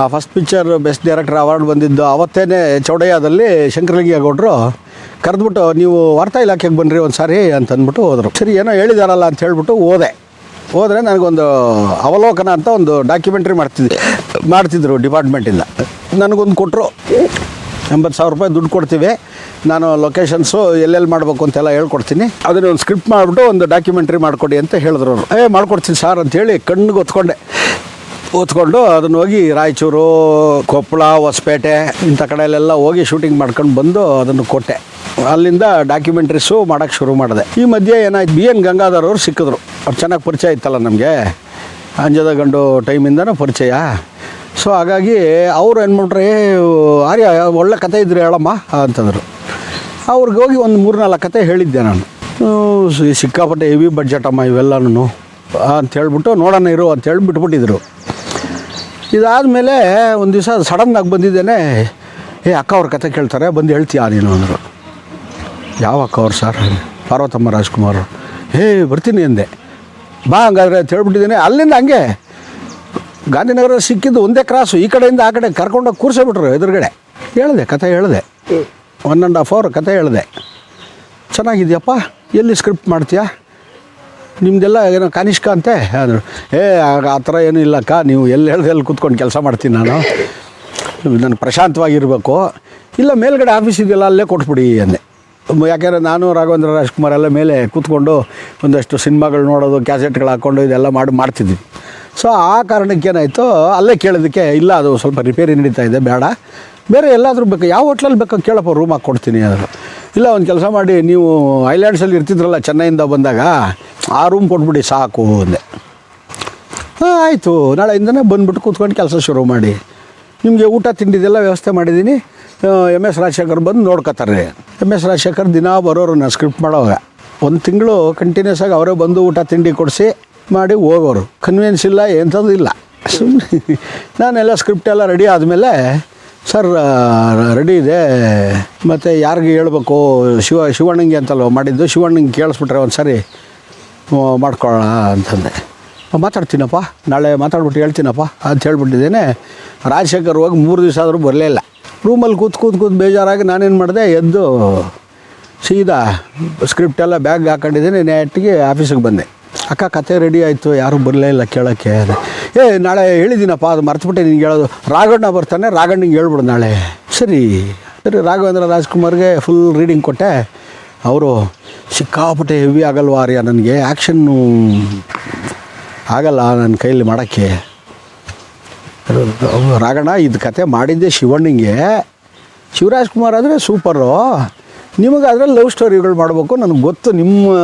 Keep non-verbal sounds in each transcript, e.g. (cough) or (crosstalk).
ಆ first picture best director award ಬಂದಿದ್ದು ಅವತ್ತೇನೆ ಚೌಡಯ್ಯದಲ್ಲಿ ಶಂಕರಲಿಂಗ ಗೌಡರು ಕರೆದ್ಬಿಟ್ಟು ನೀವು ವಾರ್ತಾ ಇಲಾಖೆಗೆ ಬನ್ನಿರಿ ಒಂದು ಸಾರಿ ಅಂತ ಅಂದ್ಬಿಟ್ಟು ಹೋದರು. ಸರಿ, ಏನೋ ಹೇಳಿದಾರಲ್ಲ ಅಂತ ಹೇಳ್ಬಿಟ್ಟು ಹೋದೆ. ಹೋದರೆ ನನಗೊಂದು ಅವಲೋಕನ ಅಂತ ಒಂದು ಡಾಕ್ಯುಮೆಂಟ್ರಿ ಮಾಡ್ತಿದ್ದೆ. ಮಾಡ್ತಿದ್ರು ಡಿಪಾರ್ಟ್ಮೆಂಟಿಂದ ನನಗೊಂದು ಕೊಟ್ಟರು ಎಂಬತ್ತು ಸಾವಿರ ರೂಪಾಯಿ ದುಡ್ಡು ಕೊಡ್ತೀವಿ. ನಾನು ಲೊಕೇಶನ್ಸು ಎಲ್ಲೆಲ್ಲಿ ಮಾಡಬೇಕು ಅಂತೆಲ್ಲ ಹೇಳ್ಕೊಡ್ತೀನಿ. ಅದನ್ನ ಒಂದು ಸ್ಕ್ರಿಪ್ಟ್ ಮಾಡಿಬಿಟ್ಟು ಒಂದು ಡಾಕ್ಯುಮೆಂಟ್ರಿ ಮಾಡಿಕೊಡಿ ಅಂತ ಹೇಳಿದ್ರು ಅವರು. ಏ, ಮಾಡ್ಕೊಡ್ತೀನಿ ಸರ್ ಅಂತೇಳಿ ಕಣ್ಣಿಗೆ ಒತ್ಕೊಂಡೆ ಓದ್ಕೊಂಡು ಅದನ್ನ ಹೋಗಿ ರಾಯಚೂರು ಕೊಪ್ಪಳ ಹೊಸಪೇಟೆ ಇಂಥ ಕಡೆಯಲ್ಲೆಲ್ಲ ಹೋಗಿ ಶೂಟಿಂಗ್ ಮಾಡ್ಕೊಂಡು ಬಂದು ಅದನ್ನು ಕೊಟ್ಟೆ. ಅಲ್ಲಿಂದ ಡಾಕ್ಯುಮೆಂಟ್ರೀಸು ಮಾಡೋಕ್ಕೆ ಶುರು ಮಾಡಿದೆ. ಈ ಮಧ್ಯೆ ಏನಾಯ್ತು ಬಿ ಎನ್ ಗಂಗಾಧರ್ ಅವರು ಸಿಕ್ಕಿದ್ರು. ಅವ್ರು ಚೆನ್ನಾಗಿ ಪರಿಚಯ ಇತ್ತಲ್ಲ ನಮಗೆ. ಅಂಜದ ಗಂಡು ಟೈಮಿಂದನೂ ಪರಿಚಯ. ಸೊ ಹಾಗಾಗಿ ಅವರು ಏನು ಆರ್ಯ, ಒಳ್ಳೆ ಕತೆ ಇದ್ರಿ ಹೇಳಮ್ಮ, ಅಂತಂದರು. ಅವ್ರಿಗೆ ಹೋಗಿ ಒಂದು ಮೂರು ನಾಲ್ಕು ಕತೆ ಹೇಳಿದ್ದೆ ನಾನು. ಸಿಕ್ಕಾಪಟ್ಟೆ ಹೆವಿ ಬಡ್ಜೆಟ್ ಅಮ್ಮ ಇವೆಲ್ಲನೂ ಅಂತ ಹೇಳ್ಬಿಟ್ಟು, ನೋಡೋಣ ಇರು, ಅಂತ ಹೇಳಿ ಬಿಟ್ಬಿಟ್ಟಿದ್ರು ಇದಾದಮೇಲೆ ಒಂದು ದಿವಸ ಸಡನ್ನಾಗಿ ಬಂದಿದ್ದೇನೆ ಏ ಅಕ್ಕ ಅವ್ರ ಕತೆ ಕೇಳ್ತಾರೆ ಬಂದು ಹೇಳ್ತೀಯಾ ನೀನು? ಅಂದರು. ಯಾವ ಅಕ್ಕ ಅವ್ರು ಸರ್? ಪಾರ್ವತಮ್ಮ ರಾಜ್ಕುಮಾರ್ ಹೇ ಬರ್ತೀನಿ ಅಂದೆ. ಬಾ ಹಂಗಾದ್ರೆ ಅಂತ ಹೇಳ್ಬಿಟ್ಟಿದ್ದೇನೆ. ಅಲ್ಲಿಂದ ಹಂಗೆ ಗಾಂಧಿನಗರ ಸಿಕ್ಕಿದ್ದು ಒಂದೇ ಕ್ರಾಸು. ಈ ಕಡೆಯಿಂದ ಆ ಕಡೆ ಕರ್ಕೊಂಡೋಗಿ ಕೂರಿಸೇಬಿಟ್ರು ಎದುರುಗಡೆ. ಹೇಳಿದೆ ಕತೆ ಹೇಳಿದೆ. ಒನ್ ಆ್ಯಂಡ್ ಹಾಫ್ ಅವರ್ ಕತೆ ಹೇಳಿದೆ. ಚೆನ್ನಾಗಿದೆಯಪ್ಪ? ಎಲ್ಲಿ ಸ್ಕ್ರಿಪ್ಟ್ ಮಾಡ್ತೀಯಾ? ನಿಮ್ದೆಲ್ಲ ಏನೋ ಕನಿಷ್ಕ ಅಂತೆ? ಅಂದರು ಏ ಆ ಥರ ಏನೂ ಇಲ್ಲಕ್ಕ ನೀವು ಎಲ್ಲಿ ಹೇಳ್ದೆ ಎಲ್ಲಿ ಕೂತ್ಕೊಂಡು ಕೆಲಸ ಮಾಡ್ತೀನಿ ನಾನು. ನಾನು ಪ್ರಶಾಂತವಾಗಿರಬೇಕು. ಇಲ್ಲ, ಮೇಲ್ಗಡೆ ಇದೆಯಲ್ಲ, ಅಲ್ಲೇ ಕೊಟ್ಬಿಡಿ ಅಂದೆ. ಯಾಕೆಂದರೆ ನಾನು, ರಾಘವೇಂದ್ರ ರಾಜ್ಕುಮಾರ್ ಎಲ್ಲ ಮೇಲೆ ಕೂತ್ಕೊಂಡು ಒಂದಷ್ಟು ಸಿನಿಮಾಗಳು ನೋಡೋದು, ಕ್ಯಾಸೆಟ್ಗಳು ಹಾಕ್ಕೊಂಡು ಇದೆಲ್ಲ ಮಾಡಿ, ಮಾಡ್ತಿದ್ವಿ. ಸೊ ಆ ಕಾರಣಕ್ಕೆ ಏನಾಯಿತು, ಅಲ್ಲೇ ಕೇಳೋದಕ್ಕೆ ಇಲ್ಲ, ಅದು ಸ್ವಲ್ಪ ರಿಪೇರಿ ನಡೀತಾ ಇದೆ, ಬೇಡ. ಬೇರೆ ಎಲ್ಲಾದರೂ ಬೇಕು, ಯಾವ ಹೋಟ್ಲಲ್ಲಿ ಬೇಕೋ ಕೇಳಪ್ಪ ರೂಮ್ ಹಾಕ್ಕೊಡ್ತೀನಿ ಅಂದರು ಇಲ್ಲ, ಒಂದು ಕೆಲಸ ಮಾಡಿ, ನೀವು ಐಲ್ಯಾಂಡ್ಸಲ್ಲಿ ಇರ್ತಿದ್ರಲ್ಲ ಚೆನ್ನೈಯಿಂದ ಬಂದಾಗ, ಆ ರೂಮ್ ಕೊಟ್ಬಿಡಿ ಸಾಕು ಅಂದೆ. ಹಾಂ, ಆಯಿತು. ನಾಳೆಯಿಂದನೇ ಬಂದುಬಿಟ್ಟು ಕೂತ್ಕೊಂಡು ಕೆಲಸ ಶುರು ಮಾಡಿ. ನಿಮಗೆ ಊಟ, ತಿಂಡಿದೆಲ್ಲ ವ್ಯವಸ್ಥೆ ಮಾಡಿದ್ದೀನಿ ಎಂ ಎಸ್ ರಾಜಶೇಖರ್ ಬಂದು ನೋಡ್ಕೋತಾರೆ. ಎಂ ಎಸ್ ರಾಜಶೇಖರ್ ದಿನ ಬರೋರು ನಾನು ಸ್ಕ್ರಿಪ್ಟ್ ಮಾಡೋವಾಗ. ಒಂದು ತಿಂಗಳು ಕಂಟಿನ್ಯೂಸ್ ಆಗಿ ಅವರೇ ಬಂದು ಊಟ, ತಿಂಡಿ ಕೊಡಿಸಿ ಮಾಡಿ ಹೋಗೋರು. ಕನ್ವಿನ್ಸ್ ಇಲ್ಲ ಎಂಥದ್ದು ಇಲ್ಲ. ಸುಮ್ಮನೆ ನಾನೆಲ್ಲ ಸ್ಕ್ರಿಪ್ಟ್ ಎಲ್ಲ ರೆಡಿ ಆದಮೇಲೆ ಸರ್ ರೆಡಿ ಇದೆ. ಮತ್ತು ಯಾರಿಗೆ ಹೇಳ್ಬೇಕು? ಶಿವ, ಶಿವಣ್ಣಂಗೆ ಅಂತಲ್ವ ಮಾಡಿದ್ದು? ಶಿವಣ್ಣಂಗೆ ಕೇಳಿಸ್ಬಿಟ್ರೆ ಒಂದು ಸರಿ ಮಾಡ್ಕೊಳ್ಳೋಣ ಅಂತಂದೆ. ಮಾತಾಡ್ತೀನಪ್ಪ. ನಾಳೆ ಮಾತಾಡ್ಬಿಟ್ಟು ಹೇಳ್ತೀನಪ್ಪ ಅಂತ ಹೇಳ್ಬಿಟ್ಟಿದ್ದೇನೆ. ರಾಜಶೇಖರ್ ಹೋಗಿ ಮೂರು ದಿವಸ ಆದರೂ ಬರಲೇ ಇಲ್ಲ. ರೂಮಲ್ಲಿ ಕೂತ್ ಕೂತ್ ಕೂತ್ ಬೇಜಾರಾಗಿ ನಾನೇನು ಮಾಡಿದೆ? ಎದ್ದು ಸೀದಾ ಸ್ಕ್ರಿಪ್ಟ್ ಎಲ್ಲ ಬ್ಯಾಗ್ ಹಾಕೊಂಡಿದ್ದೀನಿ ನೆಟ್ಟಿಗೆ ಆಫೀಸಿಗೆ ಬಂದೆ. ಅಕ್ಕ, ಕತೆ ರೆಡಿ ಆಯಿತು, ಯಾರೂ ಬರಲೇ ಇಲ್ಲ ಕೇಳೋಕ್ಕೆ. ಏ, ನಾಳೆ ಹೇಳಿದ್ದೀನಪ್ಪ, ಅದು ಮರ್ತುಬಿಟ್ಟೆ, ನಿನಗೆ ಹೇಳೋದು. ರಾಘಣ್ಣ ಬರ್ತಾನೆ ರಾಘಣ್ಣಂಗೆ ಹೇಳ್ಬಿಡು ನಾಳೆ. ಸರಿ. ಸರಿ, ರಾಘವೇಂದ್ರ ರಾಜ್ಕುಮಾರ್ಗೆ ಫುಲ್ ರೀಡಿಂಗ್ ಕೊಟ್ಟೆ. ಅವರು, ಸಿಕ್ಕಾಪಟ್ಟೆ ಹೆವಿ ಆಗಲ್ವಾ ಅರಿಯ ನನಗೆ? ಆ್ಯಕ್ಷನ್ನು ಆಗಲ್ಲ ನನ್ನ ಕೈಯಲ್ಲಿ ಮಾಡೋಕ್ಕೆ. ರಾಗಣ್ಣ ಇದು ಕತೆ ಮಾಡಿದ್ದೆ ಶಿವಣ್ಣಿಗೆ. ಶಿವರಾಜ್ಕುಮಾರ್ ಆದರೆ ಸೂಪರು ನಿಮಗಾದರೆ ಲವ್ ಸ್ಟೋರಿಗಳು ಮಾಡಬೇಕು ನನಗೆ ಗೊತ್ತು ನಿಮ್ಮ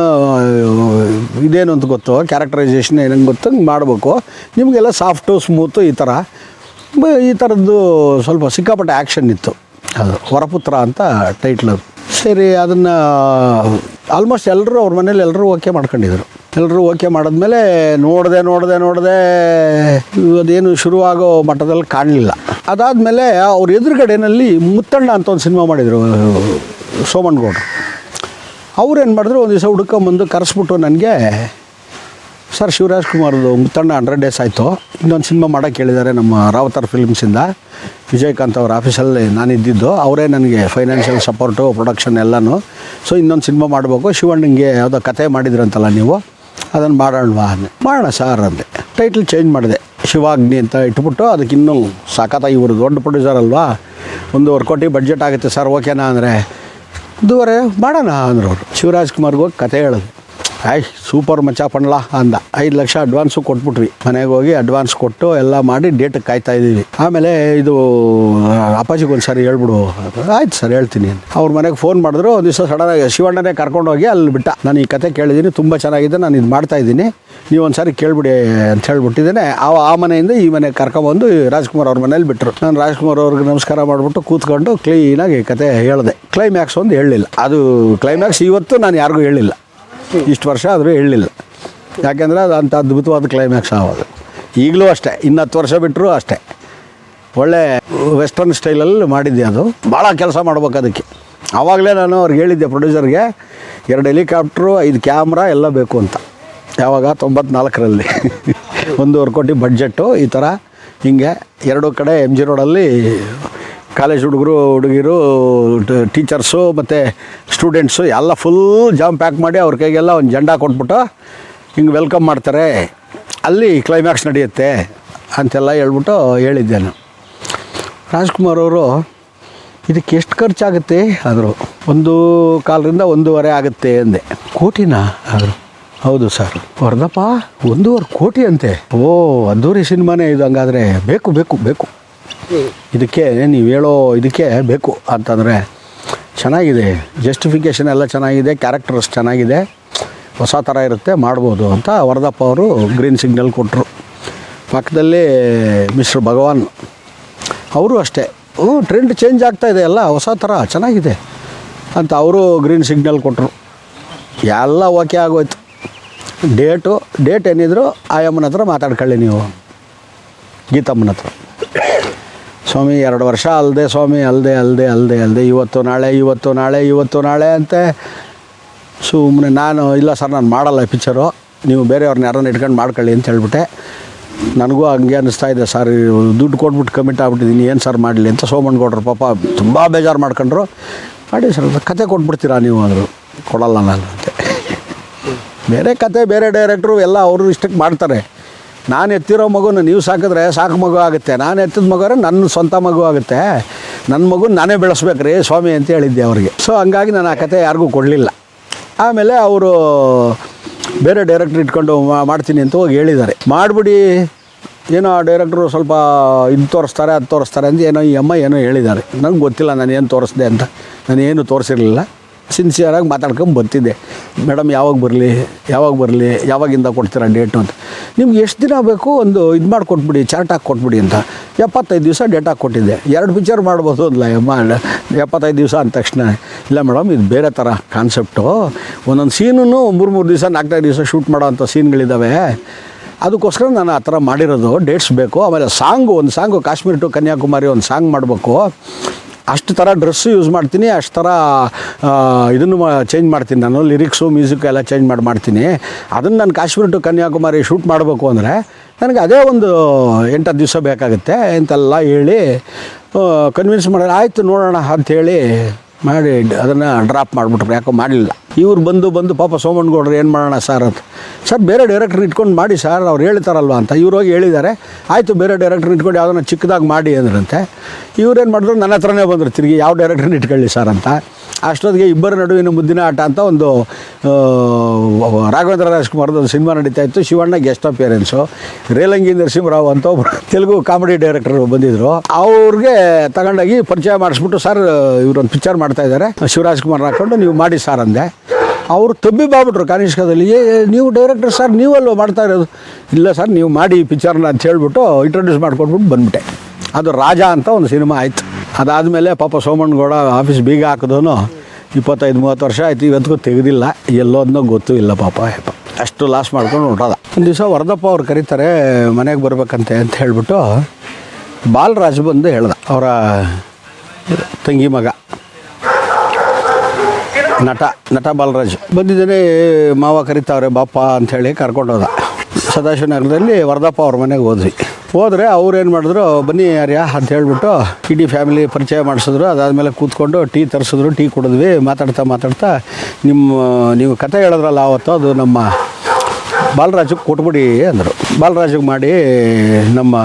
ಇದೇನು ಅಂತ ಗೊತ್ತು ಕ್ಯಾರೆಕ್ಟರೈಸೇಷನ್ ಏನಂಗೆ ಗೊತ್ತು ಹಂಗೆ ಮಾಡಬೇಕು. ನಿಮಗೆಲ್ಲ ಸಾಫ್ಟು ಸ್ಮೂತು ಈ ಥರ ಈ ಥರದ್ದು ಸ್ವಲ್ಪ ಸಿಕ್ಕಾಪಟ್ಟೆ ಆ್ಯಕ್ಷನ್ ಇತ್ತು. ಅದು ವರಪುತ್ರ ಅಂತ ಟೈಟ್ಲ್ ಸರಿ ಅದನ್ನು ಆಲ್ಮೋಸ್ಟ್ ಎಲ್ಲರೂ ಅವ್ರ ಮನೇಲಿ ಎಲ್ಲರೂ ಓಕೆ ಮಾಡ್ಕೊಂಡಿದ್ರು. ಎಲ್ಲರೂ ಓಕೆ ಮಾಡಿದ್ಮೇಲೆ ನೋಡಿದೆ ನೋಡಿದೆ ನೋಡಿದೆ ಅದೇನು ಶುರುವಾಗೋ ಮಟ್ಟದಲ್ಲಿ ಕಾಣಲಿಲ್ಲ. ಅದಾದಮೇಲೆ ಅವ್ರ ಎದುರುಗಡೆಯಲ್ಲಿ ಮುತ್ತಣ್ಣ ಅಂತ ಒಂದು ಸಿನಿಮಾ ಮಾಡಿದರು ಸೋಮನ್ ಗೌಡ್ರು. ಅವ್ರೇನು ಮಾಡಿದ್ರು, ಒಂದು ದಿವಸ ಹುಡ್ಕೊಂಬಂದು ಕರೆಸ್ಬಿಟ್ಟು ನನಗೆ, ಸರ್, ಶಿವರಾಜ್ ಕುಮಾರ್ದು ಮುತ್ತಣ್ಣ ಹಂಡ್ರೆಡ್ ಡೇಸ್ ಆಯಿತು. ಇನ್ನೊಂದು ಸಿನಿಮಾ ಮಾಡೋಕ್ಕೆ ಹೇಳಿದ್ದಾರೆ ನಮ್ಮ ರಾವತರ್ ಫಿಲ್ಮ್ಸಿಂದ ವಿಜಯಕಾಂತ್ ಅವ್ರ ಆಫೀಸಲ್ಲಿ ನಾನು ಇದ್ದಿದ್ದು. ಅವರೇ ನನಗೆ ಫೈನಾನ್ಷಿಯಲ್ ಸಪೋರ್ಟು ಪ್ರೊಡಕ್ಷನ್ ಎಲ್ಲನೂ. ಸೊ ಇನ್ನೊಂದು ಸಿನಿಮಾ ಮಾಡಬೇಕು. ಶಿವಣ್ಣಂಗೆ ಯಾವುದೋ ಕತೆ ಮಾಡಿದ್ರಂತಲ್ಲ ನೀವು ಅದನ್ನು ಮಾಡೋಣವಾ ಅಂದೆ. ಮಾಡೋಣ ಸರ್ ಅಂದೆ. ಟೈಟ್ಲ್ ಚೇಂಜ್ ಮಾಡಿದೆ. ಶಿವಾಗ್ನಿ ಅಂತ ಇಟ್ಬಿಟ್ಟು ಅದಕ್ಕೆ ಇನ್ನೂ ಸಾಕತ್ತಾಗಿ ಇವರು ದೊಡ್ಡ ಪ್ರೊಡ್ಯೂಸರ್ ಅಲ್ವಾ? ಒಂದೂವರೆ ಕೋಟಿ ಬಜೆಟ್ ಆಗುತ್ತೆ ಸರ್, ಓಕೆನಾ ಅಂದರೆ? ಒಂದೂವರೆ ಮಾಡೋಣ ಅಂದರು ಅವರು. ಶಿವರಾಜ್ ಕುಮಾರ್ಗೆ ಹೋಗಿ ಕತೆ ಹೇಳೋದು. ಆಯ್ ಸೂಪರ್ ಮಚ್ಚ ಪಣ್ಲ ಅಂದ. ಐದು ಲಕ್ಷ ಅಡ್ವಾನ್ಸು ಕೊಟ್ಬಿಟ್ವಿ. ಮನೆಗೆ ಹೋಗಿ ಅಡ್ವಾನ್ಸ್ ಕೊಟ್ಟು ಎಲ್ಲ ಮಾಡಿ ಡೇಟಿಗೆ ಕಾಯ್ತಾ ಇದ್ದೀವಿ. ಆಮೇಲೆ ಇದು ಅಪ್ಪಾಜಿಗೆ ಒಂದು ಸರಿ ಹೇಳ್ಬಿಡು. ಆಯ್ತು ಸರ್, ಹೇಳ್ತೀನಿ. ಅವ್ರ ಮನೆಗೆ ಫೋನ್ ಮಾಡಿದ್ರು. ಒಂದು ದಿವಸ ಸಡನ್ನಾಗಿ ಶಿವಣ್ಣನೇ ಕರ್ಕೊಂಡೋಗಿ ಅಲ್ಲಿ ಬಿಟ್ಟ. ನಾನು ಈ ಕತೆ ಕೇಳಿದ್ದೀನಿ ತುಂಬ ಚೆನ್ನಾಗಿದೆ, ನಾನು ಇದು ಮಾಡ್ತಾ ಇದ್ದೀನಿ. ನೀವು ಒಂದು ಸಾರಿ ಕೇಳ್ಬಿಡಿ ಅಂತ ಹೇಳ್ಬಿಟ್ಟಿದ್ದೇನೆ. ಆ ಆ ಮನೆಯಿಂದ ಈ ಮನೆಗೆ ಕರ್ಕೊಂಬಂದು ರಾಜ್ಕುಮಾರ್ ಅವ್ರ ಮನೇಲಿ ಬಿಟ್ಟರು ನಾನು ರಾಜ್ಕುಮಾರ್ ಅವ್ರಿಗೆ ನಮಸ್ಕಾರ ಮಾಡಿಬಿಟ್ಟು ಕೂತ್ಕೊಂಡು ಕ್ಲೀನಾಗಿ ಕತೆ ಹೇಳಿದೆ. ಕ್ಲೈಮ್ಯಾಕ್ಸ್ ಒಂದು ಹೇಳಲಿಲ್ಲ. ಅದು ಕ್ಲೈಮ್ಯಾಕ್ಸ್ ಇವತ್ತು ನಾನು ಯಾರಿಗೂ ಹೇಳಿಲ್ಲ. ಇಷ್ಟು ವರ್ಷ ಆದರೂ ಹೇಳಲಿಲ್ಲ ಯಾಕೆಂದರೆ ಅದು ಅಂಥ ಅದ್ಭುತವಾದ ಕ್ಲೈಮ್ಯಾಕ್ಸ್ ಆವಾಗ ಈಗಲೂ ಅಷ್ಟೇ, ಇನ್ನು ಹತ್ತು ವರ್ಷ ಬಿಟ್ಟರು ಅಷ್ಟೇ. ಒಳ್ಳೆ ವೆಸ್ಟರ್ನ್ ಸ್ಟೈಲಲ್ಲಿ ಮಾಡಿದ್ದೆ ಅದು. ಭಾಳ ಕೆಲಸ ಮಾಡ್ಬೇಕು ಅದಕ್ಕೆ. ಆವಾಗಲೇ ನಾನು ಅವ್ರಿಗೆ ಹೇಳಿದ್ದೆ ಪ್ರೊಡ್ಯೂಸರ್ಗೆ ಎರಡು ಹೆಲಿಕಾಪ್ಟ್ರು ಐದು ಕ್ಯಾಮ್ರಾ ಎಲ್ಲ ಬೇಕು ಅಂತ. ಯಾವಾಗ? ತೊಂಬತ್ನಾಲ್ಕರಲ್ಲಿ. (laughs) ಒಂದೂವರೆ ಕೋಟಿ ಬಡ್ಜೆಟ್ಟು ಈ ಥರ ಹಿಂಗೆ ಎರಡು ಕಡೆ ಎಂ ಜಿ ರೋಡಲ್ಲಿ ಕಾಲೇಜ್ ಹುಡುಗರು, ಹುಡುಗಿರು ಟೀಚರ್ಸು ಮತ್ತು ಸ್ಟೂಡೆಂಟ್ಸು ಎಲ್ಲ ಫುಲ್ ಜಾಮ್ ಪ್ಯಾಕ್ ಮಾಡಿ ಅವ್ರ ಕೈಗೆಲ್ಲ ಒಂದು ಜೆಂಡಾ ಕೊಟ್ಬಿಟ್ಟು ಹಿಂಗೆ ವೆಲ್ಕಮ್ ಮಾಡ್ತಾರೆ. ಅಲ್ಲಿ ಕ್ಲೈಮ್ಯಾಕ್ಸ್ ನಡೆಯುತ್ತೆ ಅಂತೆಲ್ಲ ಹೇಳ್ಬಿಟ್ಟು ಹೇಳಿದ್ದೆ ನಾನು. ರಾಜ್ಕುಮಾರ್ ಅವರು, ಇದಕ್ಕೆ ಎಷ್ಟು ಖರ್ಚಾಗುತ್ತೆ? ಆದರು ಒಂದು ಕಾಲರಿಂದ ಒಂದೂವರೆ ಆಗುತ್ತೆ, ಅಂದೆ. ಕೋಟಿನಾ? ಆದರು ಹೌದು ಸರ್. ವರ್ಧಪ್ಪ, ಒಂದೂವರೆ ಕೋಟಿ ಅಂತೆ. ಓ ಅದ್ದೂರಿ ಸಿನಿಮಾನೇ ಇದು ಹಂಗಾದರೆ. ಬೇಕು ಬೇಕು ಬೇಕು. ಇದಕ್ಕೆ ನೀವು ಹೇಳೋ ಇದಕ್ಕೆ ಬೇಕು ಅಂತಂದರೆ ಚೆನ್ನಾಗಿದೆ. ಜಸ್ಟಿಫಿಕೇಷನ್ ಎಲ್ಲ ಚೆನ್ನಾಗಿದೆ ಕ್ಯಾರೆಕ್ಟರ್ಸ್ ಚೆನ್ನಾಗಿದೆ, ಹೊಸ ಥರ ಇರುತ್ತೆ, ಮಾಡ್ಬೋದು ಅಂತ ವರದಪ್ಪ ಅವರು ಗ್ರೀನ್ ಸಿಗ್ನಲ್ ಕೊಟ್ಟರು ಪಕ್ಕದಲ್ಲಿ ಮಿಸ್ಟರ್ ಭಗವಾನ್ ಅವರು ಅಷ್ಟೇ. ಹ್ಞೂ ಟ್ರೆಂಡ್ ಚೇಂಜ್ ಆಗ್ತಾ ಇದೆ ಎಲ್ಲ ಹೊಸ ಥರ, ಚೆನ್ನಾಗಿದೆ ಅಂತ ಅವರು ಗ್ರೀನ್ ಸಿಗ್ನಲ್ ಕೊಟ್ಟರು ಎಲ್ಲ ಓಕೆ ಆಗೋಯ್ತು. ಡೇಟು ಡೇಟ್ ಏನಿದ್ರು ಆಯಮ್ಮನ ಹತ್ರ ಮಾತಾಡ್ಕೊಳ್ಳಿ ನೀವು. ಗೀತಮ್ಮನ ಹತ್ರ. ಸ್ವಾಮಿ, ಎರಡು ವರ್ಷ ಅಲ್ಲದೆ ಸ್ವಾಮಿ ಅಲ್ಲದೆ ಅಲ್ಲದೆ ಅಲ್ಲದೆ ಅಲ್ಲದೆ ಇವತ್ತು ನಾಳೆ ಇವತ್ತು ನಾಳೆ ಇವತ್ತು ನಾಳೆ ಅಂತೆ. ಸುಮ್ಮನೆ ನಾನು, ಇಲ್ಲ ಸರ್, ನಾನು ಮಾಡಲ್ಲ ಪಿಕ್ಚರು. ನೀವು ಬೇರೆಯವ್ರನ್ನ ಯಾರನ್ನ ಇಟ್ಕೊಂಡು ಮಾಡ್ಕೊಳ್ಳಿ ಅಂತ ಹೇಳ್ಬಿಟ್ಟೆ. ನನಗೂ ಹಂಗೆ ಅನ್ನಿಸ್ತಾ ಇದೆ ಸರ್, ದುಡ್ಡು ಕೊಟ್ಬಿಟ್ಟು ಕಮಿಟ್ ಆಗ್ಬಿಟ್ಟಿದ್ದೀನಿ, ಏನು ಸರ್ ಮಾಡಲಿ ಅಂತ ಸೋಮಣ್ಣಗೌಡರು ಪಾಪ ತುಂಬ ಬೇಜಾರು ಮಾಡ್ಕೊಂಡ್ರು. ಮಾಡಿ ಸರ್, ಕತೆ ಕೊಟ್ಬಿಡ್ತೀರಾ ನೀವು ಅಂದರು ಕೊಡಲ್ಲ ನಾನು ಅಂತೆ. ಬೇರೆ ಕತೆ, ಬೇರೆ ಡೈರೆಕ್ಟ್ರು ಎಲ್ಲ ಅವರು ಇಷ್ಟಕ್ಕೆ ಮಾಡ್ತಾರೆ. ನಾನು ಎತ್ತಿರೋ ಮಗುನ ನೀವು ಸಾಕಿದ್ರೆ ಸಾಕು ಮಗು ಆಗುತ್ತೆ. ನಾನು ಎತ್ತಿದ ಮಗುರೆ ನನ್ನ ಸ್ವಂತ ಮಗು ಆಗುತ್ತೆ. ನನ್ನ ಮಗು ನಾನೇ ಬೆಳೆಸ್ಬೇಕ್ರಿ ಸ್ವಾಮಿ ಅಂತ ಹೇಳಿದ್ದೆ ಅವರಿಗೆ. ಸೊ ಹಂಗಾಗಿ ನಾನು ಆ ಕತೆ ಯಾರಿಗೂ ಕೊಡಲಿಲ್ಲ. ಆಮೇಲೆ ಅವರು ಬೇರೆ ಡೈರೆಕ್ಟ್ರ್ ಇಟ್ಕೊಂಡು ಮಾಡ್ತೀನಿ ಅಂತ ಹೋಗಿ ಹೇಳಿದ್ದಾರೆ. ಮಾಡಿಬಿಡಿ, ಏನೋ ಆ ಡೈರೆಕ್ಟ್ರು ಸ್ವಲ್ಪ ಇದು ತೋರಿಸ್ತಾರೆ, ಅದು ತೋರಿಸ್ತಾರೆ ಅಂತ ಏನೋ ಈ ಅಮ್ಮ ಏನೋ ಹೇಳಿದ್ದಾರೆ. ನಂಗೆ ಗೊತ್ತಿಲ್ಲ ನಾನು ಏನು ತೋರಿಸ್ದೆ ಅಂತ. ನಾನು ಏನು ತೋರಿಸಿರಲಿಲ್ಲ. ಸಿನ್ಸಿಯರಾಗಿ ಮಾತಾಡ್ಕೊಂಡು ಬರ್ತಿದ್ದೆ. ಮೇಡಮ್, ಯಾವಾಗ ಬರಲಿ? ಯಾವಾಗ ಬರಲಿ? ಯಾವಾಗಿಂದ ಕೊಡ್ತೀರಾ ಡೇಟು? ಅಂತ. ನಿಮ್ಗೆ ಎಷ್ಟು ದಿನ ಬೇಕು? ಒಂದು ಇದು ಮಾಡಿ ಕೊಟ್ಬಿಡಿ ಚಾರ್ಟ್ ಹಾಕಿ ಕೊಟ್ಬಿಡಿ ಅಂತ. ಎಪ್ಪತ್ತೈದು ದಿವಸ ಡೇಟ್ ಹಾಕಿ ಕೊಟ್ಟಿದ್ದೆ ಎರಡು ಪಿಕ್ಚರ್ ಮಾಡ್ಬೋದು ಅಲ್ಲ ಎಪ್ಪತ್ತೈದು ದಿವಸ ಅಂದ ತಕ್ಷಣ, ಇಲ್ಲ ಮೇಡಮ್, ಇದು ಬೇರೆ ಥರ ಕಾನ್ಸೆಪ್ಟು. ಒಂದೊಂದು ಸೀನೂ ಮೂರು ಮೂರು ದಿವಸ, ನಾಲ್ಕೈದು ದಿವಸ ಶೂಟ್ ಮಾಡೋವಂಥ ಸೀನ್ಗಳಿದ್ದಾವೆ ಅದಕ್ಕೋಸ್ಕರ ನಾನು ಆ ಥರ ಮಾಡಿರೋದು. ಡೇಟ್ಸ್ ಬೇಕು. ಆಮೇಲೆ ಸಾಂಗು, ಒಂದು ಸಾಂಗು, ಕಾಶ್ಮೀರ್ ಟು ಕನ್ಯಾಕುಮಾರಿ ಒಂದು ಸಾಂಗ್ ಮಾಡಬೇಕು. ಅಷ್ಟು ಥರ ಡ್ರೆಸ್ಸು ಯೂಸ್ ಮಾಡ್ತೀನಿ, ಅಷ್ಟು ಥರ ಇದನ್ನು ಚೇಂಜ್ ಮಾಡ್ತೀನಿ ನಾನು. ಲಿರಿಕ್ಸು ಮ್ಯೂಸಿಕ್ ಎಲ್ಲ ಚೇಂಜ್ ಮಾಡಿ, ಮಾಡ್ತೀನಿ. ಅದನ್ನು ನಾನು ಕಾಶ್ಮೀರ ಟು ಕನ್ಯಾಕುಮಾರಿ ಶೂಟ್ ಮಾಡಬೇಕು ಅಂದರೆ ನನಗೆ ಅದೇ ಒಂದು ಎಂಟತ್ತು ದಿವಸ ಬೇಕಾಗುತ್ತೆ ಅಂತೆಲ್ಲ ಹೇಳಿ ಕನ್ವಿನ್ಸ್ ಮಾಡಿ ಆಯಿತು ನೋಡೋಣ ಅಂಥೇಳಿ ಮಾಡಿ ಅದನ್ನು ಡ್ರಾಪ್ ಮಾಡಿಬಿಟ್ರು, ಯಾಕೋ ಮಾಡಲಿಲ್ಲ ಇವ್ರು ಬಂದು ಬಂದು ಪಾಪ ಸೋಮಣ್ಣಗೌಡ್ರು ಏನು ಮಾಡೋಣ ಸರ್ ಅಂತ. ಸರ್, ಬೇರೆ ಡೈರೆಕ್ಟ್ರ್ ಇಟ್ಕೊಂಡು ಮಾಡಿ ಸರ್, ಅವ್ರು ಹೇಳ್ತಾರಲ್ವ ಅಂತ. ಇವ್ರು ಹೋಗಿ ಹೇಳಿದ್ದಾರೆ, ಆಯಿತು, ಬೇರೆ ಡೈರೆಕ್ಟ್ರ್ ಇಟ್ಕೊಂಡು ಯಾವುದನ್ನ ಚಿಕ್ಕದಾಗಿ ಮಾಡಿ ಅಂದ್ರಂತೆ. ಏನು ಮಾಡಿದ್ರು, ನನ್ನ ಹತ್ರನೇ ಬಂದರು, ತಿರುಗಿ ಯಾವ ಡೈರೆಕ್ಟ್ರನ್ನ ಇಟ್ಕೊಳ್ಳಿ ಸರ್ ಅಂತ. ಅಷ್ಟೊತ್ತಿಗೆ ಇಬ್ಬರ ನಡುವಿನ ಮುದ್ದಿನ ಆಟ ಅಂತ ಒಂದು ರಾಘವೇಂದ್ರ ರಾಜ್ಕುಮಾರ್ದು ಒಂದು ಸಿನಿಮಾ ನಡೀತಾ ಇತ್ತು. ಶಿವಣ್ಣ ಗೆಸ್ಟ್ ಅಪಿಯರೆನ್ಸು ರೇಲಂಗಿ ನರಸಿಂಹರಾವ್ ಅಂತ ಒಬ್ಬರು ತೆಲುಗು ಕಾಮಿಡಿ ಡೈರೆಕ್ಟರ್ ಬಂದಿದ್ದರು ಅವ್ರಿಗೆ ತಗೊಂಡೋಗಿ ಪರಿಚಯ ಮಾಡಿಸ್ಬಿಟ್ಟು ಸರ್ ಇವ್ರೊಂದು ಪಿಕ್ಚರ್ ಮಾಡ್ತಾ ಇದ್ದಾರೆ. ಶಿವರಾಜ್ ಕುಮಾರ್ ಹಾಕೊಂಡು ನೀವು ಮಾಡಿ ಸರ್ ಅಂದೆ. ಅವರು ತಬ್ಬಿ ಬಾಬಿಟ್ರು ಕಾನಿಷ್ಕದಲ್ಲಿ ಏ ನೀವು ಡೈರೆಕ್ಟರ್ ಸರ್ ನೀವಲ್ವ ಮಾಡ್ತಾ ಇರೋದು? ಇಲ್ಲ ಸರ್ ನೀವು ಮಾಡಿ ಪಿಕ್ಚರ್ನ ಅಂತ ಹೇಳ್ಬಿಟ್ಟು ಇಂಟ್ರೊಡ್ಯೂಸ್ ಮಾಡ್ಕೊಂಡ್ಬಿಟ್ಟು ಬಂದ್ಬಿಟ್ಟೆ. ಅದು ರಾಜ ಅಂತ ಒಂದು ಸಿನಿಮಾ ಆಯಿತು. ಅದಾದಮೇಲೆ ಪಾಪ ಸೋಮಣ್ಣಗೌಡ ಆಫೀಸ್ ಬೀಗ ಹಾಕಿದೋನು ಇಪ್ಪತ್ತೈದು, ಮೂವತ್ತು ವರ್ಷ ಆಯ್ತು, ಇವತ್ತಿಗೂ ತೆಗೆದಿಲ್ಲ. ಎಲ್ಲೋದ್ನೋ ಗೊತ್ತೂ ಇಲ್ಲ ಪಾಪ. ಅಷ್ಟು ಲಾಸ್ ಮಾಡ್ಕೊಂಡು ಹೊರಟದ. ಒಂದು ದಿವಸ ವರದಪ್ಪ ಅವ್ರು ಕರೀತಾರೆ, ಮನೆಗೆ ಬರ್ಬೇಕಂತೆ ಅಂತ ಹೇಳ್ಬಿಟ್ಟು ಬಾಲರಾಜ್ ಬಂದು ಹೇಳ್ದ. ಅವರ ತಂಗಿ ಮಗ. ನಟ ನಟ ಬಾಲರಾಜ್. ಬಂದಿದ್ದೇನೆ, ಮಾವ ಕರಿತಾವ್ರೆ ಬಾಪ ಅಂಥೇಳಿ ಕರ್ಕೊಂಡು ಹೋದ. ಸದಾಶಿವನಗರದಲ್ಲಿ ವರದಪ್ಪ ಅವ್ರ ಮನೆಗೆ ಹೋದ್ವಿ. ಹೋದರೆ ಅವ್ರು ಏನು ಮಾಡಿದ್ರು, ಬನ್ನಿ ಯಾರ್ಯಾ ಅಂತ ಹೇಳ್ಬಿಟ್ಟು ಇಡೀ ಫ್ಯಾಮಿಲಿ ಪರಿಚಯ ಮಾಡಿಸಿದ್ರು. ಅದಾದಮೇಲೆ ಕೂತ್ಕೊಂಡು ಟೀ ತರಿಸಿದ್ರು, ಟೀ ಕುಡಿದ್ವಿ, ಮಾತಾಡ್ತಾ ಮಾತಾಡ್ತಾ ನಿಮ್ಮ, ನೀವು ಕತೆ ಹೇಳಿದ್ರಲ್ಲ ಆವತ್ತು ಅದು ನಮ್ಮ ಬಾಲರಾಜಕ್ಕೆ ಕೊಟ್ಬಿಡಿ ಅಂದರು. ಬಾಲರಾಜಿಗೆ ಮಾಡಿ ನಮ್ಮ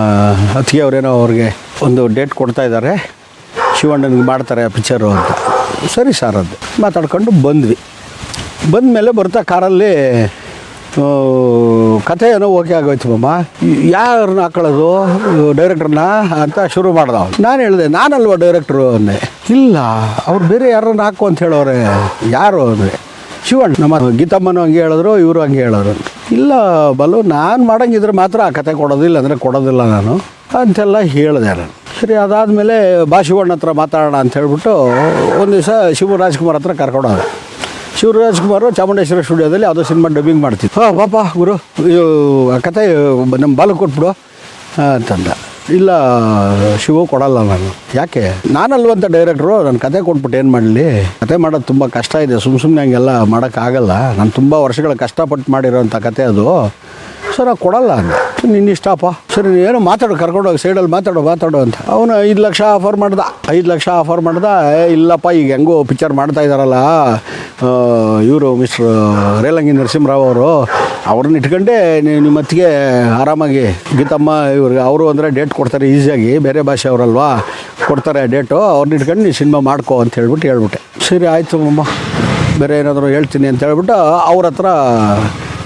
ಅತ್ತಿಗೆ ಅವರೇನೋ ಅವ್ರಿಗೆ ಒಂದು ಡೇಟ್ ಕೊಡ್ತಾ ಇದ್ದಾರೆ ಶಿವಣ್ಣನಿಗೆ ಮಾಡ್ತಾರೆ ಪಿಕ್ಚರು ಅಂತ. ಸರಿ ಸರ್ ಅದು ಮಾತಾಡ್ಕೊಂಡು ಬಂದ್ವಿ. ಬಂದ ಮೇಲೆ ಬರ್ತಾ ಕಾರಲ್ಲಿ ಕತೆ ಏನೋ ಓಕೆ ಆಗೋಯ್ತು ಮಮ್ಮ ಯಾರನ್ನ ಹಾಕೊಳ್ಳೋದು? ಡೈರೆಕ್ಟ್ರನ್ನ ಅಂತ ಶುರು ಮಾಡ್ದ. ನಾನು ಹೇಳಿದೆ, ನಾನಲ್ವ ಡೈರೆಕ್ಟ್ರು ಅಂದೆ ಇಲ್ಲ, ಅವ್ರು ಬೇರೆ ಯಾರನ್ನ ಹಾಕು ಅಂತ ಹೇಳೋರೆ. ಯಾರು ಅಂದರೆ? ಶಿವಣ್ಣ. ನಮ್ಮ ಗೀತಮ್ಮನೂ ಹಂಗೆ ಹೇಳಿದ್ರು, ಇವರು ಹಂಗೆ ಹೇಳೋರು ಇಲ್ಲ, ಬಲು, ನಾನು ಮಾಡಂಗಿದ್ರೆ ಮಾತ್ರ ಆ ಕತೆ ಕೊಡೋದಿಲ್ಲ, ಅಂದರೆ ಕೊಡೋದಿಲ್ಲ ನಾನು ಅಂತೆಲ್ಲ ಹೇಳಿದೆ ನಾನು. ಸರಿ, ಅದಾದಮೇಲೆ ಬಾ ಶಿವಣ್ಣ ಹತ್ರ ಮಾತಾಡೋಣ ಅಂತ ಹೇಳ್ಬಿಟ್ಟು ಒಂದು ದಿವಸ ಶಿವರಾಜ್ಕುಮಾರ್ ಹತ್ರ ಕರ್ಕೊಂಡೋದ. ಶಿವರಾಜ್ಕುಮಾರ್ ಚಾಮುಂಡೇಶ್ವರ ಸ್ಟುಡಿಯೋದಲ್ಲಿ ಯಾವುದೋ ಸಿನಿಮಾ ಡಬ್ಬಿಂಗ್ ಮಾಡ್ತಿತ್ತು ಹಾಂ, ಪಾಪ ಗುರು, ಇದು, ಆ ಕತೆ ನಮ್ಮ ಬಾಲ ಕೊಟ್ಬಿಡು. ಅಂತಂದ. ಇಲ್ಲ, ಶಿವ ಕೊಡಲ್ಲ ನಾನು. ಯಾಕೆ? ನಾನಲ್ವಂತ ಡೈರೆಕ್ಟ್ರು ನನ್ನ ಕತೆ ಕೊಟ್ಬಿಟ್ಟು ಏನು ಮಾಡಲಿ? ಕತೆ ಮಾಡೋದು ತುಂಬ ಕಷ್ಟ ಇದೆ. ಸುಮ್ಮ ಸುಮ್ಮನೆ ಹಂಗೆಲ್ಲ ಮಾಡೋಕ್ಕಾಗಲ್ಲ ನಾನು ತುಂಬ ವರ್ಷಗಳ ಕಷ್ಟಪಟ್ಟು ಮಾಡಿರೋಂಥ ಕತೆ ಅದು. ಸರ್ ನಾನು ಕೊಡಲ್ಲ ಅಂದೆ. ನಿನ್ನ ಇಷ್ಟಪ್ಪ ಸರಿ ಏನೋ ಮಾತಾಡು ಕರ್ಕೊಂಡೋಗಿ ಸೈಡಲ್ಲಿ ಮಾತಾಡು ಮಾತಾಡು ಅಂತ. ಅವನು ಐದು ಲಕ್ಷ ಆಫರ್ ಮಾಡ್ದ. ಐದು ಲಕ್ಷ ಆಫರ್ ಮಾಡ್ದ. ಇಲ್ಲಪ್ಪ, ಈಗ ಹೆಂಗೋ ಪಿಕ್ಚರ್ ಮಾಡ್ತಾ ಇದ್ದಾರಲ್ಲ ಇವರು ಮಿಸ್ಟ್ರ್ ರೇಲಂಗಿ ನರಸಿಂಹರಾವ್ ಅವರು, ಅವ್ರನ್ನ ಇಟ್ಕೊಂಡೇ ನೀವು ನಿಮ್ಮ ಅತ್ತಿಗೆ ಆರಾಮಾಗಿ, ಗೀತಮ್ಮ ಇವ್ರಿಗೆ, ಅವರು ಅಂದರೆ ಡೇಟ್ ಕೊಡ್ತಾರೆ ಈಸಿಯಾಗಿ ಬೇರೆ ಭಾಷೆ ಅವರಲ್ವಾ, ಕೊಡ್ತಾರೆ ಡೇಟು ಅವ್ರನ್ನ ಇಟ್ಕೊಂಡು ನೀವು ಸಿನಿಮಾ ಮಾಡ್ಕೋ ಅಂತ ಹೇಳ್ಬಿಟ್ಟು ಹೇಳ್ಬಿಟ್ಟೆ. ಸರಿ, ಆಯಿತು ಅಮ್ಮ ಬೇರೆ ಏನಾದರೂ ಹೇಳ್ತೀನಿ ಅಂತ ಹೇಳ್ಬಿಟ್ಟು ಅವ್ರ ಹತ್ರ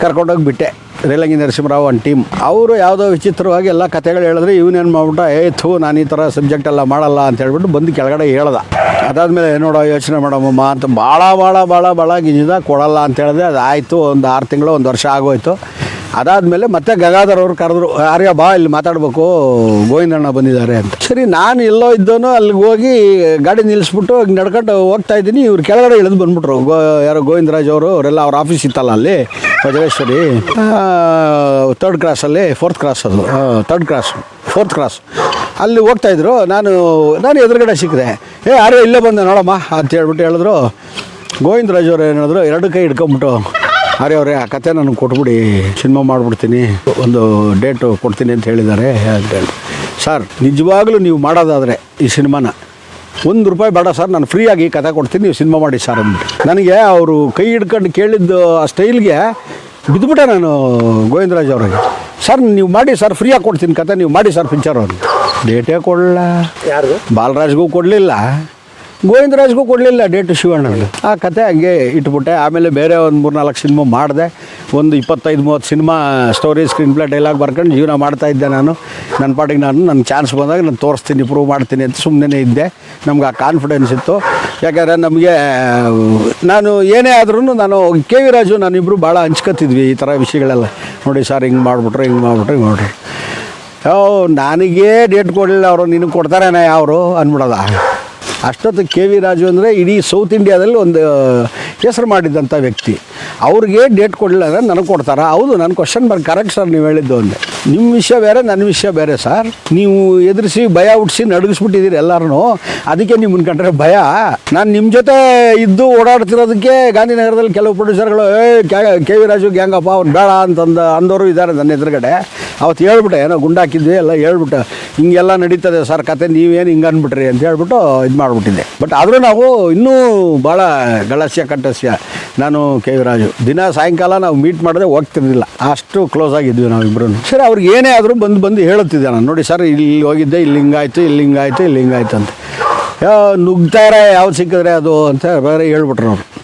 ಕರ್ಕೊಂಡೋಗಿ ಬಿಟ್ಟೆ ರೇಲಂಗಿ ನರಸಿಂಹರಾವ್ ಒಂದು ಟೀಮ್ ಅವರು ಯಾವುದೋ ವಿಚಿತ್ರವಾಗಿ ಎಲ್ಲ ಕಥೆಗಳು ಹೇಳಿದ್ರೆ ಇವನೇನು ಮಾಡ್ಬಿಟ್ಟ, ಏ ಥೂ, ನಾನು ಈ ಥರ ಸಬ್ಜೆಕ್ಟ್ ಎಲ್ಲ ಮಾಡಲ್ಲ ಅಂತ ಹೇಳ್ಬಿಟ್ಟು ಬಂದು ಕೆಳಗಡೆ ಹೇಳ್ದ. ಅದಾದಮೇಲೆ ನೋಡೋ, ಯೋಚನೆ ಮಾಡಮ್ಮ ಅಂತ ಭಾಳ ಭಾಳ ಭಾಳ ಭಾಳ ಗಿಜಿದ ಕೊಡಲ್ಲ ಅಂತ ಹೇಳಿದೆ. ಅದು ಆಯಿತು, ಒಂದು ಆರು ತಿಂಗಳು, ಒಂದು ವರ್ಷ ಆಗೋಯ್ತು. ಅದಾದಮೇಲೆ ಮತ್ತೆ ಗಂಗಾಧರ್ ಅವ್ರು ಕರೆದ್ರು, ಆರ್ಯ, ಬಾ, ಇಲ್ಲಿ ಮಾತಾಡಬೇಕು, ಗೋವಿಂದಣ್ಣ ಬಂದಿದ್ದಾರೆ ಅಂತ. ಸರಿ, ನಾನು ಎಲ್ಲೋ ಇದ್ದೋನು, ಅಲ್ಲಿಗೆ ಹೋಗಿ ಗಾಡಿ ನಿಲ್ಲಿಸ್ಬಿಟ್ಟು ಹಿಂಗೆ ನಡ್ಕೊಂಡು ಹೋಗ್ತಾ ಇದ್ದೀನಿ. ಇವ್ರು ಕೆಳಗಡೆ ಇಳಿದು ಬಂದ್ಬಿಟ್ರು. ಗೋ, ಯಾರೋ ಗೋವಿಂದರಾಜ್ ಅವರು, ಅವರೆಲ್ಲ ಅವ್ರ ಆಫೀಸ್ ಇತ್ತಲ್ಲ ಅಲ್ಲಿ ವಜ್ರೇಶ್ವರಿ ತರ್ಡ್ ಕ್ರಾಸಲ್ಲಿ ಫೋರ್ತ್ ಕ್ರಾಸ್ ಅದು ತರ್ಡ್ ಕ್ರಾಸ್ ಫೋರ್ತ್ ಕ್ರಾಸ್ ಅಲ್ಲಿ ಹೋಗ್ತಾ ಇದ್ರು. ನಾನು ನಾನು ಎದುರುಗಡೆ ಸಿಕ್ಕಿದೆ. ಏ, ಯಾರೋ, ಇಲ್ಲೇ ಬಂದೆ, ನೋಡಮ್ಮ, ಅಂತ ಹೇಳ್ಬಿಟ್ಟು ಹೇಳಿದ್ರು. ಗೋವಿಂದರಾಜ್ ಅವ್ರು ಏನು ಎರಡು ಕೈ ಹಿಡ್ಕೊಂಬಿಟ್ಟು, ಅರೆ ಅವರೇ, ಆ ಕತೆ ನನಗೆ ಕೊಟ್ಬಿಡಿ ಸಿನಿಮಾ ಮಾಡಿಬಿಡ್ತೀನಿ, ಒಂದು ಡೇಟು ಕೊಡ್ತೀನಿ ಅಂತ ಹೇಳಿದ್ದಾರೆ ಅಂತೇಳಿ ಸರ್, ನಿಜವಾಗ್ಲೂ ನೀವು ಮಾಡೋದಾದರೆ ಈ ಸಿನಿಮಾನ, ಒಂದು ರೂಪಾಯಿ ಬೇಡ ಸರ್, ನಾನು ಫ್ರೀಯಾಗಿ ಈ ಕತೆ ಕೊಡ್ತೀನಿ, ನೀವು ಸಿನಿಮಾ ಮಾಡಿ ಸರ್, ಅಂದ್ಬಿಟ್ಟು. ನನಗೆ ಅವರು ಕೈ ಹಿಡ್ಕೊಂಡು ಕೇಳಿದ್ದು ಆ ಸ್ಟೈಲ್ಗೆ ಬಿದ್ದುಬಿಟ್ಟೆ ನಾನು ಗೋವಿಂದರಾಜ್ ಅವ್ರಿಗೆ. ಸರ್ ನೀವು ಮಾಡಿ ಸರ್ ಫ್ರೀಯಾಗಿ ಕೊಡ್ತೀನಿ ಕತೆ ನೀವು ಮಾಡಿ ಸರ್ ಪಿಕ್ಚರ್ ಅವ್ರಿಗೆ. ಡೇಟೇ ಕೊಡಲ್ಲ ಯಾರು ಬಾಲರಾಜ್ಗೂ ಕೊಡಲಿಲ್ಲ. ಗೋವಿಂದರಾಜ್ಗೂ ಕೊಡಲಿಲ್ಲ ಡೇಟು ಶಿವಣ್ಣನಿಗೆ ಆ ಕತೆ ಹಂಗೆ ಇಟ್ಬಿಟ್ಟೆ. ಆಮೇಲೆ ಬೇರೆ ಒಂದು ಮೂರು ನಾಲ್ಕು ಸಿನಿಮಾ ಮಾಡಿದೆ. ಒಂದು ಇಪ್ಪತ್ತೈದು, ಮೂವತ್ತು cinema story screen play dialogue ಬರ್ಕೊಂಡು ಜೀವನ ಮಾಡ್ತಾ ಇದ್ದೆ ನಾನು. ನನ್ನ ಪಾಟಿಗೆ ನಾನು ನನ್ನ ಚಾನ್ಸ್ ಬಂದಾಗ ನಾನು ತೋರಿಸ್ತೀನಿ ಪ್ರೂವ್ ಮಾಡ್ತೀನಿ ಅಂತ ಸುಮ್ಮನೆ ಇದ್ದೆ. ನಮ್ಗೆ ಆ ಕಾನ್ಫಿಡೆನ್ಸ್ ಇತ್ತು. ಯಾಕಂದರೆ ನಮಗೆ, ನಾನು ಏನೇ ಆದ್ರೂ ನಾನು ಕೆ ವಿ ರಾಜು ನಾನಿಬ್ಬರು ಭಾಳ ಹಂಚ್ಕೊತಿದ್ವಿ ಈ ಥರ ವಿಷಯಗಳೆಲ್ಲ. ನೋಡಿ ಸರ್ ಹಿಂಗೆ ಮಾಡಿಬಿಟ್ರೆ ಹಿಂಗೆ ಮಾಡಿಬಿಟ್ರೆ, ಹಿಂಗೆ ಓ, ನನಗೇ ಡೇಟ್ ಕೊಡಲಿಲ್ಲ ಅವರು, ನಿನಗೆ ಕೊಡ್ತಾರೇನ ಅವರು ಅಂದ್ಬಿಡೋದ? ಅಷ್ಟೊತ್ತು ಕೆ ವಿ ರಾಜು ಅಂದರೆ ಇಡೀ ಸೌತ್ ಇಂಡಿಯಾದಲ್ಲಿ ಒಂದು ಹೆಸರು ಮಾಡಿದ್ದಂಥ ವ್ಯಕ್ತಿ. ಅವ್ರಿಗೆ ಡೇಟ್ ಕೊಡಲಿಲ್ಲ ಅಂದರೆ ನನಗೆ ಕೊಡ್ತಾರಾ? ಹೌದು ನನ್ನ ಕ್ವಶನ್ ಬರ್ ಕರೆಕ್ಟ್ ಸರ್ ನೀವು ಹೇಳಿದ್ದು ಅಂದೆ ನಿಮ್ಮ ವಿಷಯ ಬೇರೆ ನನ್ನ ವಿಷಯ ಬೇರೆ ಸರ್ ನೀವು ಎದುರಿಸಿ ಭಯ ಹುಟ್ಟಿಸಿ ನಡುಗಿಸ್ಬಿಟ್ಟಿದ್ದೀರಿ ಎಲ್ಲರೂ ಅದಕ್ಕೆ ನಿಮ್ಮನ್ನು ಕಂಡ್ರೆ ಭಯ. ನಾನು ನಿಮ್ಮ ಜೊತೆ ಇದ್ದು ಓಡಾಡ್ತಿರೋದಕ್ಕೆ ಗಾಂಧಿನಗರದಲ್ಲಿ ಕೆಲವು ಪ್ರೊಡ್ಯೂಸರ್ಗಳು ಕೆ ವಿ ರಾಜು ಗ್ಯಾಂಗಪ್ಪ ಅವ್ರು ಬೇಡ ಅಂತಂದು, ಅಂದವರು ಇದ್ದಾರೆ ನನ್ನ ಎದುರುಗಡೆ. ಅವತ್ತು ಹೇಳ್ಬಿಟ್ಟೆ, ಏನೋ ಗುಂಡಾಕಿದ್ವಿ ಎಲ್ಲ ಹೇಳ್ಬಿಟ್ಟು, ಹಿಂಗೆಲ್ಲ ನಡೀತದೆ ಸರ್ ಕತೆ ನೀವೇನು ಹಿಂಗೆ ಅಂದ್ಬಿಟ್ರಿ ಅಂತ ಹೇಳ್ಬಿಟ್ಟು ಇದು ಮಾಡಿಬಿಟ್ಟಿದ್ದೆ. ಬಟ್ ಆದರೂ ನಾವು ಇನ್ನೂ ಭಾಳ ಗಳಸ್ಯ ಕಟ್ಟಸ್ಯ ನಾನು ಕೆ. ವಿ. ರಾಜು. ದಿನ ಸಾಯಂಕಾಲ ನಾವು ಮೀಟ್ ಮಾಡಿದ್ರೆ ಹೋಗ್ತಿರ್ಲಿಲ್ಲ. ಅಷ್ಟು ಕ್ಲೋಸ್ ಆಗಿದ್ವಿ ನಾವು ಇಬ್ಬರು ಸರ್ ಅವ್ರಿಗೆ ಏನೇ ಆದರೂ ಬಂದು ಬಂದು ಹೇಳುತ್ತಿದ್ದೆ ನಾನು. ನೋಡಿ ಸರ್, ಇಲ್ಲಿ ಹೋಗಿದ್ದೆ, ಇಲ್ಲಿ ಹಿಂಗಾಯ್ತು ಇಲ್ಲಿ ಹಿಂಗಾಯ್ತು ಇಲ್ಲಿ ಹಿಂಗಾಯ್ತು ಅಂತ. ನುಗ್ತಾರೆ ಯಾವ್ದು ಸಿಕ್ಕಿದ್ರೆ ಅದು ಅಂತ ಬೇರೆ ಹೇಳ್ಬಿಟ್ರು ಅವರು.